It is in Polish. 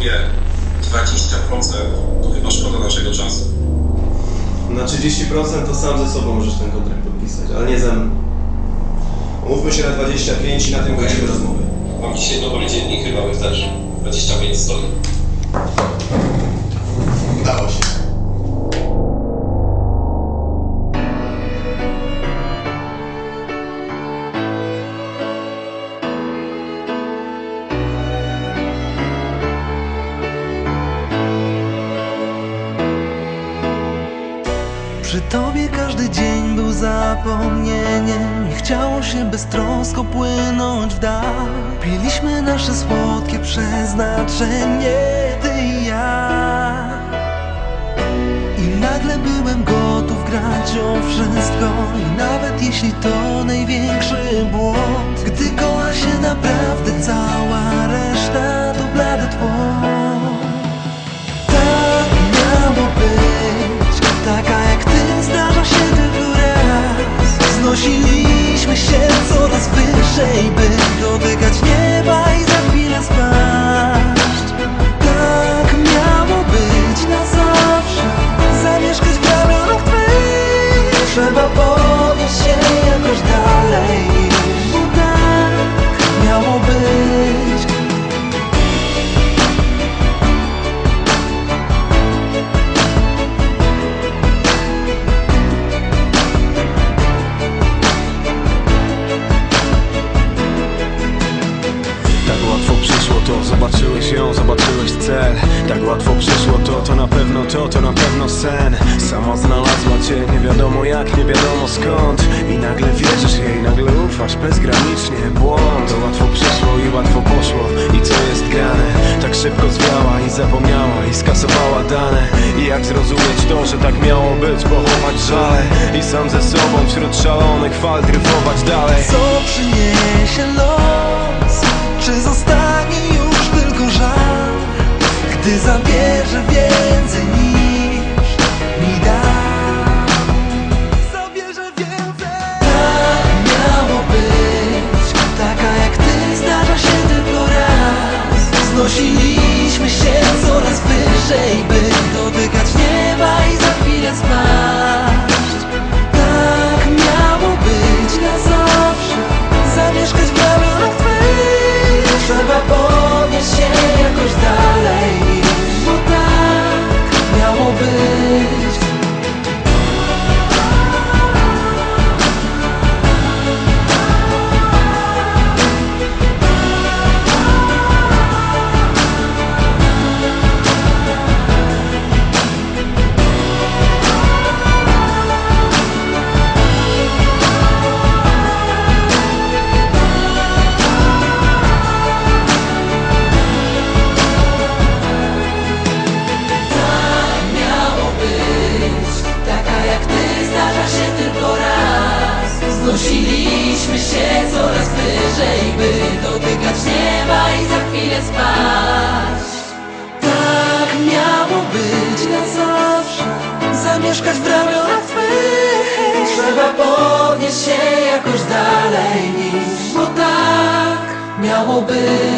tobie 20%, to chyba szkoda naszego czasu. Na 30% to sam ze sobą możesz ten kontrakt podpisać, ale nie ze mną. Umówmy się na 25 i na tym kończymy rozmowę. Mam dzisiaj dobry dzień i chyba wy też. 25 stoi. Udało się. Przy tobie każdy dzień był zapomnieniem. Nie chciało się beztrosko płynąć w dal. Piliśmy nasze słodkie przeznaczenie Ty i ja. I nagle byłem gotów grać o wszystko. I nawet jeśli to największy błąd Gdy koła się naprawdę zobaczyłeś ją, zobaczyłeś cel Tak łatwo przyszło to, to na pewno to, to na pewno sen. Sama znalazła cię, nie wiadomo jak, nie wiadomo skąd. I nagle wierzysz jej, nagle ufasz bezgranicznie Błąd, to łatwo przyszło i łatwo poszło. I co jest grane, tak szybko zwiała i zapomniała I skasowała dane. I jak zrozumieć to, że tak miało być, pochować żale. I sam ze sobą wśród szalonych fal dryfować dalej. Co przyniesie Zamieszkać w ramionach twych Trzeba podnieść się jakoś dalej Bo tak miało być Znosiliśmy się coraz wyżej By dotykać nieba i za chwilę spaść Tak miało być na zawsze. Zamieszkać w ramionach twych. Trzeba podnieść się jakoś dalej niż Bo tak miało być